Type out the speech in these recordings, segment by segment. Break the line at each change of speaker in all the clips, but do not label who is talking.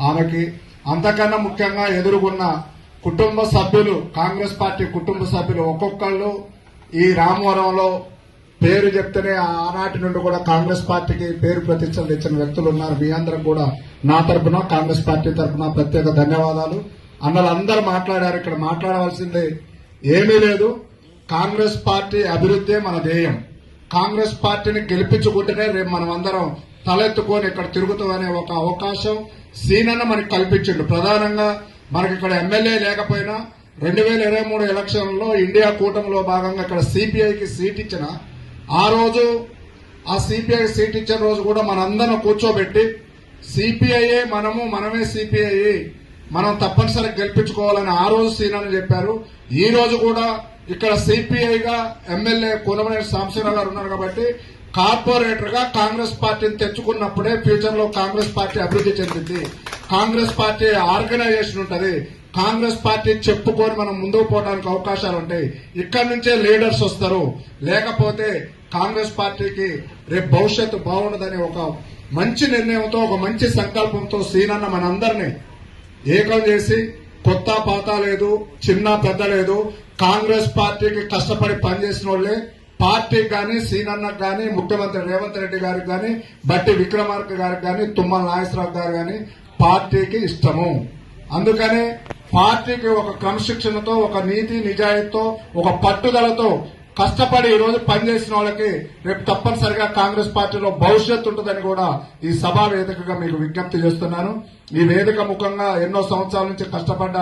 ఆమెకి అంతకన్నా ముఖ్యంగా ఎదుర్కొన్న కుటుంబ సభ్యులు కాంగ్రెస్ పార్టీ కుటుంబ సభ్యులు ఒక్కొక్కళ్ళు ఈ రామవరంలో పేరు చెప్తేనే ఆనాటి నుండి కూడా కాంగ్రెస్ పార్టీకి పేరు ప్రతిష్టలు తెచ్చిన వ్యక్తులు ఉన్నారు. మీ అందరం కూడా నా తరపున కాంగ్రెస్ పార్టీ తరపున ప్రత్యేక ధన్యవాదాలు. అన్నలు అందరూ మాట్లాడారు. ఇక్కడ మాట్లాడవలసింది ఏమీ లేదు. కాంగ్రెస్ పార్టీ అభివృద్ధే మన ధ్యేయం. కాంగ్రెస్ పార్టీని గెలిపించుకుంటేనే రేపు మనం అందరం తలెత్తుకొని ఇక్కడ తిరుగుతామనే ఒక అవకాశం సీనన్న మనకి కల్పించిండు. ప్రధానంగా మనకి ఇక్కడ ఎమ్మెల్యే లేకపోయినా రెండు వేల ఇరవై మూడు ఎలక్షన్లో ఇండియా కూటమిలో భాగంగా ఇక్కడ సిపిఐకి సీట్ ఇచ్చిన ఆ రోజు ఆ సిపిఐ సీట్ ఇచ్చిన రోజు కూడా మనందరం కూర్చోబెట్టి సిపిఐఏ మనము మనమే సిపిఐ మనం తప్పనిసరిగా గెలిపించుకోవాలని ఆ రోజు సీనని చెప్పారు. ఈ రోజు కూడా ఇక్కడ సిపిఐగా ఎమ్మెల్యే కూనమనేని సాంబశివరావు గారు ఉన్నారు కాబట్టి కార్పొరేటర్గా కాంగ్రెస్ పార్టీని తెచ్చుకున్నప్పుడే ఫ్యూచర్లో కాంగ్రెస్ పార్టీ అభివృద్ధి చెందింది. కాంగ్రెస్ పార్టీ ఆర్గనైజేషన్ ఉంటది. కాంగ్రెస్ పార్టీ చెప్పుకొని మనం ముందుకు పోవడానికి అవకాశాలు ఉంటాయి. ఇక్కడి నుంచే లీడర్స్ వస్తారు. లేకపోతే కాంగ్రెస్ పార్టీకి రేపు భవిష్యత్తు బాగుండదని ఒక మంచి నిర్ణయంతో ఒక మంచి సంకల్పంతో సీనన్న మనందరినీ ఏకం చేసి కొత్త పాత లేదు చిన్న పెద్ద లేదు కాంగ్రెస్ పార్టీకి కష్టపడి పనిచేసిన వాళ్ళే పార్టీకి కానీ సీనన్నకు కానీ ముఖ్యమంత్రి రేవంత్ రెడ్డి గారికి కానీ బట్టి విక్రమార్క గారికి కానీ తుమ్మల నాగేశ్వరరావు గారు కానీ పార్టీకి ఇష్టము. అందుకనే పార్టీకి ఒక క్రమశిక్షణతో ఒక నీతి నిజాయితీతో ఒక పట్టుదలతో కష్టపడి ఈ రోజు పనిచేసిన వాళ్ళకి రేపు తప్పనిసరిగా కాంగ్రెస్ పార్టీలో భవిష్యత్తు ఉంటుందని కూడా ఈ సభా వేదికగా మీకు విజ్ఞప్తి చేస్తున్నాను. ఈ వేదిక ముఖంగా ఎన్నో సంవత్సరాల నుంచి కష్టపడ్డ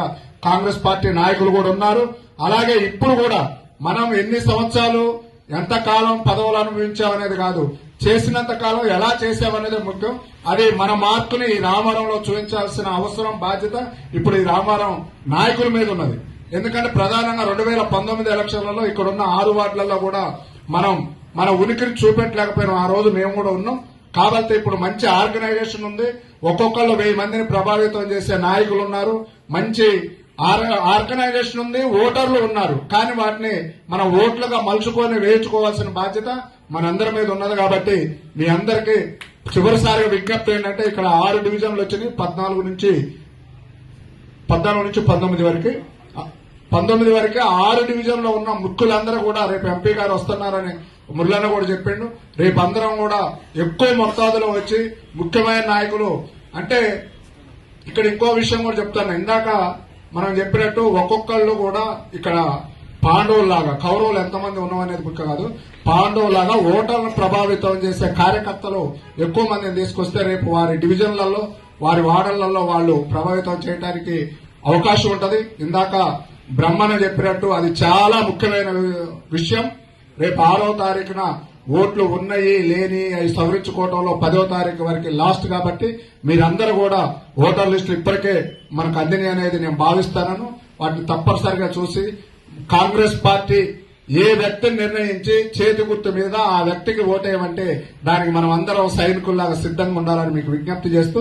కాంగ్రెస్ పార్టీ నాయకులు కూడా ఉన్నారు. అలాగే ఇప్పుడు కూడా మనం ఎన్ని సంవత్సరాలు ఎంతకాలం పదవులు అనుభవించామనేది కాదు. చేసినంత కాలం ఎలా చేసామనేది ముఖ్యం. అది మన మార్కుని ఈ రామారంలో చూపించాల్సిన అవసరం బాధ్యత ఇప్పుడు ఈ రామారం నాయకుల మీద ఉన్నది. ఎందుకంటే ప్రధానంగా రెండు వేల పంతొమ్మిది ఎలక్షన్లలో ఇక్కడ ఉన్న ఆరు వార్డులలో కూడా మనం మన ఉనికిని చూపెట్టలేకపోయినాం. ఆ రోజు మేము కూడా ఉన్నాం. కాబట్టి ఇప్పుడు మంచి ఆర్గనైజేషన్ ఉంది. ఒక్కొక్కళ్ళు వెయ్యి మందిని ప్రభావితం చేసే నాయకులు ఉన్నారు. మంచి ఆర్గనైజేషన్ ఉంది ఓటర్లు ఉన్నారు. కానీ వాటిని మన ఓట్లుగా మలుచుకొని వేయించుకోవాల్సిన బాధ్యత మనందరి మీద ఉన్నది కాబట్టి మీ అందరికీ చివరిసారిగా విజ్ఞప్తి ఏంటంటే ఇక్కడ ఆరు డివిజన్లు వచ్చినాయి పద్నాలుగు నుంచి పద్నాలుగు నుంచి పంతొమ్మిది వరకు. పంతొమ్మిది వరకే ఆరు డివిజన్లో ఉన్న ముక్కులందరూ కూడా రేపు ఎంపీ గారు వస్తున్నారని మురళన్న కూడా చెప్పిండు. రేపు అందరం కూడా ఎక్కువ మొత్తాదులో వచ్చి ముఖ్యమైన నాయకులు. అంటే ఇక్కడ ఇంకో విషయం కూడా చెప్తాను. ఇందాక మనం చెప్పినట్టు ఒక్కొక్కళ్ళు కూడా ఇక్కడ పాండవులాగా కౌరవులు ఎంతమంది ఉన్నామనేది ముఖ్యం కాదు. పాండవులాగా ఓటర్లను ప్రభావితం చేసే కార్యకర్తలు ఎక్కువ మందిని తీసుకొస్తే రేపు వారి డివిజన్లలో వారి వార్డులలో వాళ్ళు ప్రభావితం చేయడానికి అవకాశం ఉంటుంది. ఇందాక బ్రహ్మణ చెప్పినట్టు అది చాలా ముఖ్యమైన విషయం. రేపు ఆరో తారీఖున ఓట్లు ఉన్నాయి లేని అవి సవరించుకోవడంలో పదో తారీఖు వరకు లాస్ట్ కాబట్టి మీరందరూ కూడా ఓటర్ లిస్టులు ఇప్పటికే మనకు అందినాయి అనేది నేను భావిస్తాను వాటిని తప్పనిసరిగా చూసి కాంగ్రెస్ పార్టీ ఏ వ్యక్తిని నిర్ణయించి చేతి గుర్తు మీద ఆ వ్యక్తికి ఓటేయమంటే దానికి మనం అందరం సైనికుల్లాగా సిద్ధంగా ఉండాలని మీకు విజ్ఞప్తి చేస్తూ